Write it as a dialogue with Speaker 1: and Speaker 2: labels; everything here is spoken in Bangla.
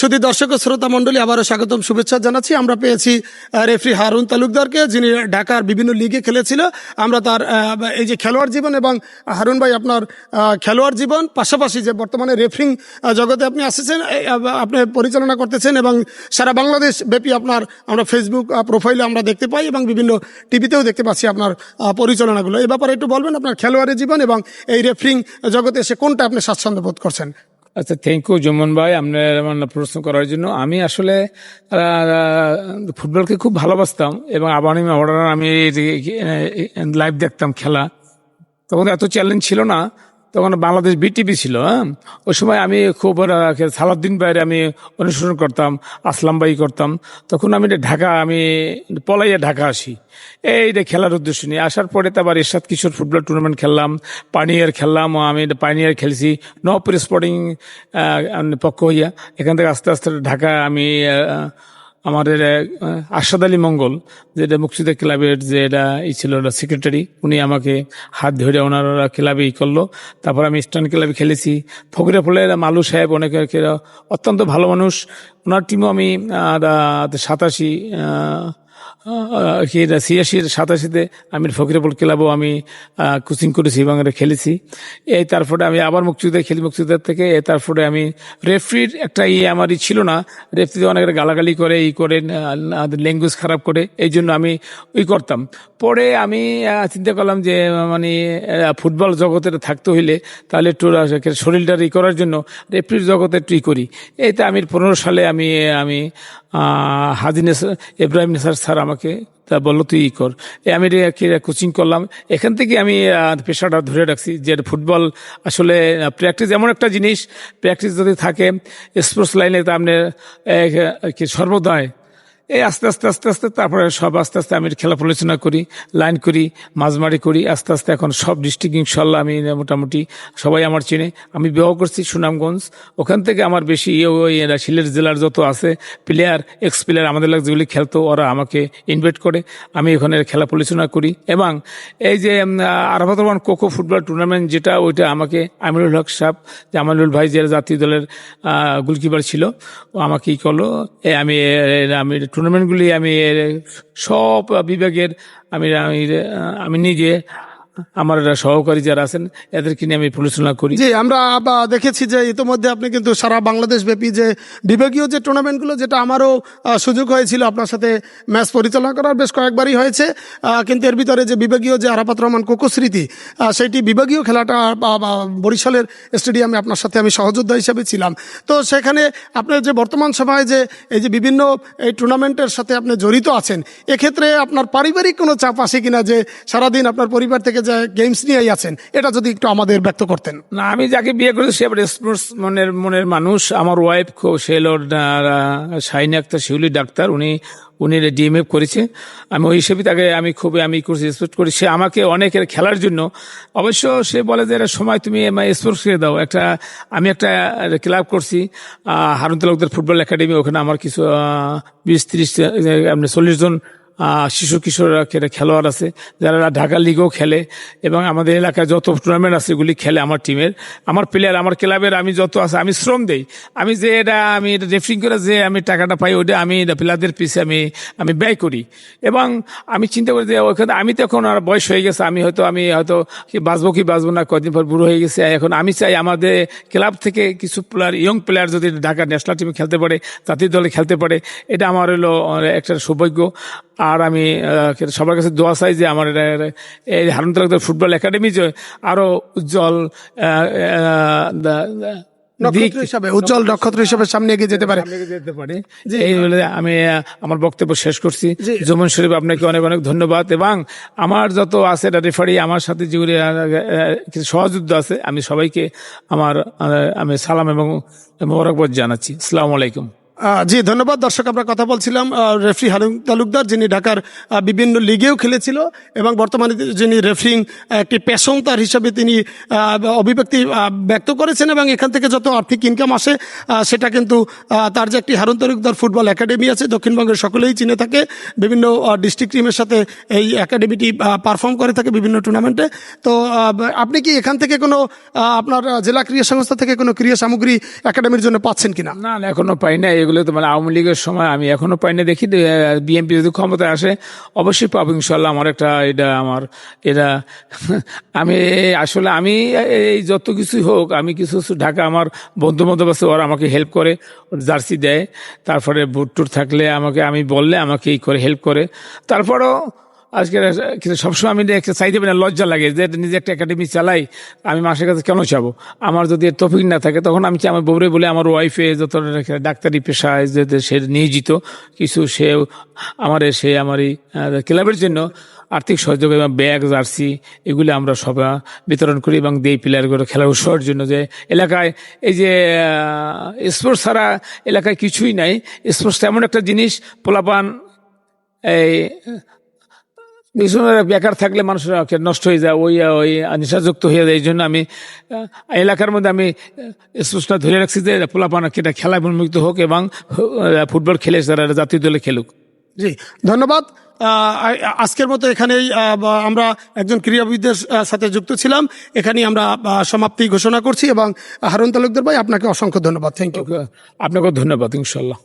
Speaker 1: শুধু দর্শক ও শ্রোতা মণ্ডলী, আবারও স্বাগতম, শুভেচ্ছা জানাচ্ছি। আমরা পেয়েছি রেফরি হারুন তালুকদারকে, যিনি ঢাকার বিভিন্ন লিগে খেলেছিল। আমরা তার এই যে খেলোয়াড় জীবন এবং হারুন ভাই আপনার খেলোয়াড় জীবন, পাশাপাশি যে বর্তমানে রেফরিং জগতে আপনি আসেছেন আপনি পরিচালনা করতেছেন এবং সারা বাংলাদেশ ব্যাপী আপনার, আমরা ফেসবুক প্রোফাইলে আমরা দেখতে পাই এবং বিভিন্ন টিভিতেও দেখতে পাচ্ছি আপনার পরিচালনাগুলো। এ ব্যাপারে একটু বলবেন আপনার খেলোয়াড়ের জীবন এবং এই রেফরিং জগতে এসে কোনটা আপনি স্বাচ্ছন্দ্য বোধ করছেন?
Speaker 2: আচ্ছা থ্যাংক ইউ জমন ভাই আপনার আমার প্রশ্ন করার জন্য। আমি আসলে ফুটবলকে খুব ভালোবাসতাম এবং আবার আমি আবার আমি লাইভ দেখতাম খেলা। তখন এত চ্যালেঞ্জ ছিল না। তখন বাংলাদেশ বিটিভি ছিল হ্যাঁ? ওই সময় আমি খুব আহ, সালাউদ্দিন ভাইয়ের আমি অনুসরণ করতাম আসলাম ভাই করতাম। তখন আমি ঢাকা আমি পলাইয়া ঢাকা আসি। এই যে খেলার উদ্দেশ্য নিয়ে আসার পরে তো আবার এরশাদ কিশোর ফুটবল টুর্নামেন্ট খেললাম পানিয়ার খেললাম আমি পানিয়ার খেলছি নপুর স্পোর্টিং পক্ষ হইয়া। এখান থেকে আস্তে আস্তে ঢাকা আমি আমাদের আশাদ আলী মঙ্গল যেটা মুক্তিদা ক্লাবের যে এটা ই ছিল সেক্রেটারি উনি আমাকে হাত ধরে ওনারা ক্লাবে ই করল। তারপর আমি ইস্টার্ন ক্লাবে খেলেছি। ফকিরে ফলে মালু সাহেব অনেকে অত্যন্ত ভালো মানুষ। ওনার টিমও আমি সাতাশি ছিয়াশির সাতাশিতে আমি ফকিরাপুর ক্লাবও আমি কোচিং করেছি এবং খেলেছি। এই তারপরে আমি আবার মুক্তিযুদ্ধে খেলি মুক্তিযুদ্ধের থেকে। এই তারপরে আমি রেফরির একটা ইয়ে আমার ই ছিল না। রেফরিতে অনেক গালাগালি করে ই করে ল্যাঙ্গুয়েজ খারাপ করে। এই জন্য আমি ওই করতাম। পরে আমি চিন্তা করলাম যে মানে ফুটবল জগতে থাকতে হইলে তাহলে একটু শরীরটা ই করার জন্য রেফরির জগতে একটু ই করি। এইতে আমি পনেরো সালে আমি আমি আহ, হাজি নেসার ইব্রাহিম নেসার স্যার আমাকে, তা বলল, তুই ই কর। আমি কোচিং করলাম। এখান থেকে আমি পেশাটা ধরে রাখছি যে ফুটবল আসলে প্র্যাকটিস এমন একটা জিনিস প্র্যাকটিস যদি থাকে স্পোর্টস লাইনে তা আপনি সর্বদাই এই আস্তে আস্তে আস্তে আস্তে, তারপরে সব আস্তে আস্তে আমি খেলা পরিচালনা করি, লাইন করি, মাঝমারি করি, আস্তে আস্তে এখন সব ডিস্ট্রিক্ট ইনশাল্লাহ আমি মোটামুটি সবাই আমার চিনে। আমি বিবাহ করছি সুনামগঞ্জ। ওখান থেকে আমার বেশি ইয়ে ওই সিলেট জেলার যত আছে প্লেয়ার এক্স প্লেয়ার আমাদের লাগে যেগুলি খেলতো, ওরা আমাকে ইনভাইট করে। আমি ওখানে খেলা পরিচালনা করি এবং এই যে আরফাত কোকো ফুটবল টুর্নামেন্ট যেটা, ওইটা আমাকে আমিরুল হক সাহেব, যে আমিরুল ভাই যে জাতীয় দলের গোলকিপার ছিল, ও আমাকে ই করল। আমি আমি টুর্নামেন্টগুলি আমি সব বিভাগের আমি আমি আমি নিজে আমার সহকারী যারা আছেন, এদেরকে নিয়ে আমি পরিচালনা করি।
Speaker 1: জি, আমরা দেখেছি যে ইতোমধ্যে আপনি কিন্তু সারা বাংলাদেশ ব্যাপী যে বিভাগীয় যে টুর্নামেন্টগুলো, যেটা আমারও সুযোগ হয়েছিল আপনার সাথে ম্যাচ পরিচালনা করার বেশ কয়েকবারই হয়েছে। কিন্তু এর ভিতরে যে বিভাগীয় যে আরাফাত রহমান স্মৃতি সেইটি বিভাগীয় খেলাটা বরিশালের স্টেডিয়ামে আপনার সাথে আমি সহযোদ্ধা হিসেবে ছিলাম। তো সেখানে আপনার যে বর্তমান সময়ে যে, এই যে বিভিন্ন, এই টুর্নামেন্টের সাথে আপনি জড়িত আছেন, এক্ষেত্রে আপনার পারিবারিক কোনো চাপ আসে কিনা যে সারাদিন আপনার পরিবার থেকে যে গেমস নিয়েই আছেন, এটা যদি একটু আমাদের ব্যক্ত করতেন।
Speaker 2: না, আমি যাকে বিয়ে করেছি, সে স্পোর্টস মনের মনের মানুষ। আমার ওয়াইফ সে হলো শাহিনী আক্তার শিউলি ডাক্তার। উনি উনি ডিএমএফ করেছে। আমি ওই হিসেবে তাকে আমি খুবই, আমি করছি রেসপেক্ট করি। সে আমাকে অনেকের খেলার জন্য, অবশ্য সে বলে যে, এটা সময় তুমি স্পোর্টস খেলে দাও। একটা, আমি একটা ক্লাব করছি হারুন তালুকদার ফুটবল একাডেমি ওখানে আমার কিছু বিশ ত্রিশ আপনি চল্লিশ জন শিশু কিশোর খেলোয়াড় আছে, যারা ঢাকা লিগও খেলে এবং আমাদের এলাকায় যত টুর্নামেন্ট আছে এগুলি খেলে আমার টিমের আমার প্লেয়ার আমার ক্লাবের আমি যত আছে, আমি শ্রম দেই। আমি যে এটা, আমি এটা রেফারিং করে যে আমি টাকাটা পাই ওটা আমি এটা প্লেয়ারদের পিছে আমি আমি ব্যয় করি। এবং আমি চিন্তা করি যে ওখানে আমি তো এখন আর বয়স হয়ে গেছে, আমি হয়তো আমি হয়তো কি বাঁচবো কি বাঁচবো না, কদিন পর বুড়ো হয়ে গেছে। এখন আমি চাই আমাদের ক্লাব থেকে কিছু প্লেয়ার ইয়ং প্লেয়ার যদি ঢাকা ন্যাশনাল টিমে খেলতে পারে, জাতীয় দলে খেলতে পারে, এটা আমার হলো একটা সৌভাগ্য। আর আমি সবার কাছে দোয়া চাই যে আমার এটা- এটা- এই হারুন তালুকদার ফুটবল একাডেমি যে আরও উজ্জ্বল
Speaker 1: হিসাবে উজ্জ্বল নক্ষত্র হিসাবে সামনে এগিয়ে যেতে পারে।
Speaker 2: যেতে পারে। এই বলে আমি আমার বক্তব্য শেষ করছি।
Speaker 1: জি।
Speaker 2: জমন শরীফ আপনাকে অনেক অনেক ধন্যবাদ। এবং আমার যত আছে রেফারি আমার সাথে যেগুলি কিছু সহযুদ্ধ আছে আমি সবাইকে আমার আমি সালাম এবং মোবারকবাদ জানাচ্ছি। আসসালামু আলাইকুম।
Speaker 1: জি, ধন্যবাদ। দর্শক, আমরা কথা বলছিলাম রেফরি হারুন তালুকদার, যিনি ঢাকার বিভিন্ন লিগেও খেলেছিল এবং বর্তমানে যিনি রেফরিং একটি পেশন তার হিসাবে তিনি অভিব্যক্তি ব্যক্ত করেছেন এবং এখান থেকে যত আর্থিক ইনকাম আসে সেটা কিন্তু তার যে একটি হারুন তালুকদার ফুটবল একাডেমি আছে, দক্ষিণবঙ্গের সকলেই চিনে থাকে। বিভিন্ন ডিস্ট্রিক্ট টিমের সাথে এই একাডেমিটি পারফর্ম করে থাকে বিভিন্ন টুর্নামেন্টে তো আপনি কি এখান থেকে কোনো আপনার জেলা ক্রীড়া সংস্থা থেকে কোনো ক্রীড়া সামগ্রী একাডেমির জন্য পাচ্ছেন কিনা?
Speaker 2: না এখনও পাই না এগুলো তো মানে আওয়ামী লীগের সময় আমি এখনও পাই না দেখি বিএনপি যদি ক্ষমতায় আসে, অবশ্যই পাবো ইনশাল্লাহ আমার একটা এটা, আমার এটা, আমি আসলে আমি এই যত কিছুই হোক, আমি কিছু কিছু ঢাকা আমার বন্ধু বান্ধব আছে, ওরা আমাকে হেল্প করে জার্সি দেয়। তারপরে বুট টুট থাকলে আমাকে, আমি বললে আমাকে এই করে হেল্প করে। তারপরও আজকে কিন্তু সবসময় আমি একটা চাইতে পারি না, লজ্জা লাগে যে নিজে একটা একাডেমি চালাই, আমি মাসের কাছে কেন চাবো আমার যদি তফিক না থাকে, তখন আমি আমার বউরে বলে, আমার ওয়াইফে যত ডাক্তারি পেশায় যে যে সে নিয়োজিত, কিছু সে আমার সে আমার এই ক্লাবের জন্য আর্থিক সহযোগ এবং ব্যাগ, জার্সি, এগুলি আমরা সব বিতরণ করি এবং দেই প্লেয়ারগুলো খেলা উৎসাহের জন্য যে এলাকায়, এই যে স্পোর্টস ছাড়া এলাকায় কিছুই নাই। স্পোর্টস এমন একটা জিনিস, পোলাপান, এই বিষ্ণুরা বেকার থাকলে মানুষের নষ্ট হয়ে যায় ওই ওই নেশাযুক্ত হয়ে যায় এই জন্য আমি এলাকার মধ্যে আমি স্পোর্টসটা ধরে রাখছি যে পোলাপান কেটা খেলায় উন্মুক্ত হোক এবং ফুটবল খেলে তারা জাতীয় দলে খেলুক।
Speaker 1: জি ধন্যবাদ। আজকের মতো এখানেই আমরা একজন ক্রীড়াবিদের আহ, সাথে যুক্ত ছিলাম। এখানেই আমরা সমাপ্তি ঘোষণা করছি এবং হারুন তালুকদার ভাই আপনাকে অসংখ্য ধন্যবাদ। থ্যাংক ইউ
Speaker 2: আপনাকেও ধন্যবাদ ইনশাল্লাহ।